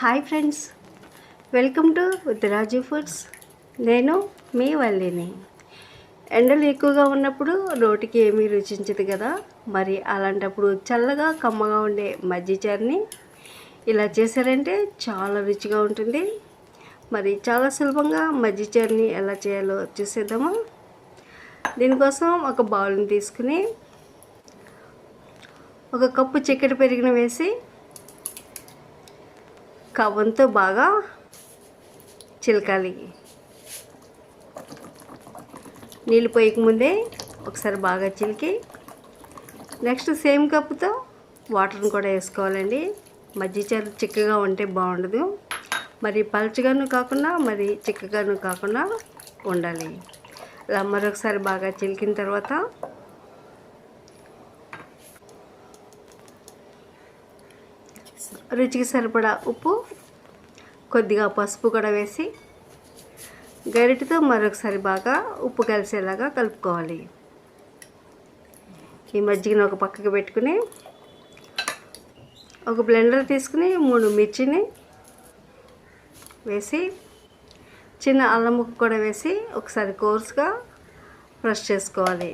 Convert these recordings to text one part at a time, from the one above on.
Hi friends welcome to Uttaraju foods నేను మీ వల్లిని. ఎండలు ఎక్కువగా ఉన్నప్పుడు నోటికి ఏమీ రుచించదు కదా. మరి అలాంటప్పుడు చల్లగా కమ్మగా ఉండే మజ్జి మజ్జిచారుని ఇలా చేశారంటే చాలా రుచిగా ఉంటుంది. మరి చాలా సులభంగా మజ్జి మజ్జిచారుని ఎలా చేయాలో చూసేద్దామా. దీనికోసం ఒక బౌల్ని తీసుకుని ఒక కప్పు చక్కెర పెరిగిన వేసి కవ్వంతో బాగా చిలకాలి. నీళ్ళు పోయకముందే ఒకసారి బాగా చిలికి నెక్స్ట్ సేమ్ కప్పుతో వాటర్ని కూడా వేసుకోవాలండి. మజ్జిచారు చిక్కగా ఉంటే బాగుండదు. మరి పలుచగాను కాకుండా మరి చిక్కగాను కాకుండా ఉండాలి. అలా మరొకసారి బాగా చిలికిన తర్వాత రుచికి సరిపడా ఉప్పు కొద్దిగా పసుపు కూడా వేసి గరిటతో మరొకసారి బాగా ఉప్పు కలిసేలాగా కలుపుకోవాలి. ఈ మజ్జిగను ఒక పక్కకి పెట్టుకుని ఒక బ్లెండర్ తీసుకుని మూడు మిర్చిని వేసి చిన్న అల్లం ముక్క కూడా వేసి ఒకసారి కోర్స్గా బ్రష్ చేసుకోవాలి.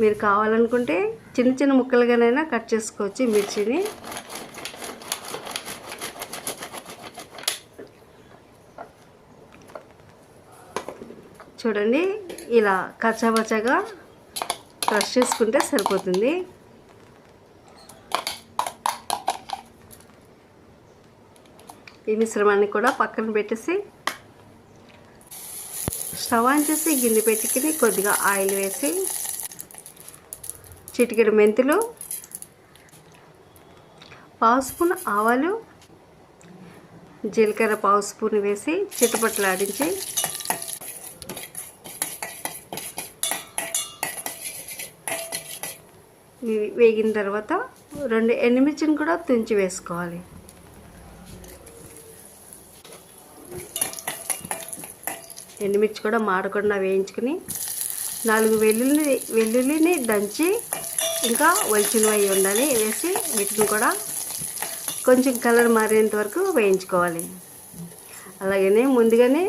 మీరు కావాలనుకుంటే చిన్న చిన్న ముక్కలుగానైనా కట్ చేసుకోవచ్చు మిర్చిని. చూడండి ఇలా కచ్చాబచ్చాగా బ్రష్ చేసుకుంటే సరిపోతుంది. ఈ మిశ్రమాన్ని కూడా పక్కన పెట్టేసి స్టవ్ ఆన్ చేసి గిన్నె పెట్టుకుని కొద్దిగా ఆయిల్ వేసి చిటికెడు మెంతులు పావు స్పూన్ ఆవాలు జీలకర్ర పావు స్పూన్ వేసి వేగిన తర్వాత రెండు ఎండుమిర్చిని కూడా తుంచి వేసుకోవాలి. ఎండుమిర్చి కూడా మాడకుండా వేయించుకుని నాలుగు వెల్లుల్లి వెల్లుల్లిని దంచి ఇంకా వలిచినవి ఉండాలి. వేసి వీటిని కూడా కొంచెం కలర్ మారేంత వరకు వేయించుకోవాలి. అలాగనే ముందుగానే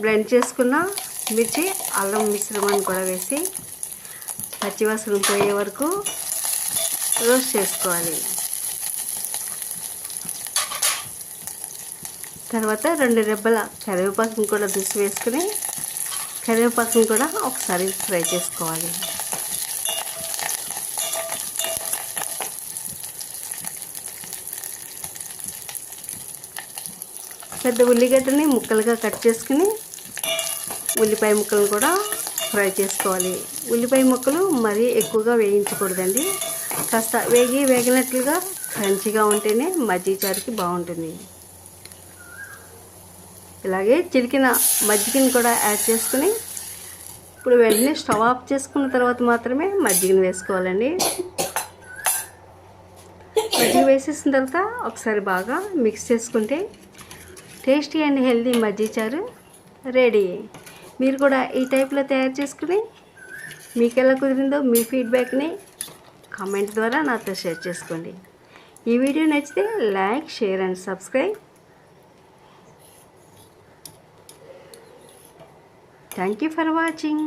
బ్లెండ్ చేసుకున్న మిర్చి అల్లం మిశ్రమాన్ని కూడా వేసి పచ్చివాసన పోయే వరకు రోస్ట్ చేసుకోవాలి. తర్వాత రెండు రెబ్బల కరివేపాకుని కూడా దుసి వేసుకుని కరివేపాకుని కూడా ఒకసారి ఫ్రై చేసుకోవాలి. పెద్ద ఉల్లిగడ్డని ముక్కలుగా కట్ చేసుకుని ఉల్లిపాయ ముక్కలను కూడా ఫ్రై చేసుకోవాలి. ఉల్లిపాయ ముక్కలు మరీ ఎక్కువగా వేయించకూడదండి. కాస్త వేగి వేగినట్లుగా క్రంచిగా ఉంటేనే మజ్జిగ చారుకి బాగుంటుంది. ఇలాగే చిలికిన మజ్జిగని కూడా యాడ్ చేసుకుని ఇప్పుడు వెంటనే స్టవ్ ఆఫ్ చేసుకున్న తర్వాత మాత్రమే మజ్జిగని వేసుకోవాలండి. మజ్జిగ వేసేసిన తర్వాత ఒకసారి బాగా మిక్స్ చేసుకుంటే టేస్టీ అండ్ హెల్దీ మజ్జిగ చారు రెడీ. మీరు కూడా ఈ టైప్లో తయారు చేసుకుని మీకు ఎలా కుదిరిందో మీ ఫీడ్బ్యాక్ని కామెంట్ ద్వారా నాతో షేర్ చేసుకోండి. ఈ వీడియో నచ్చితే like share and subscribe thank you for watching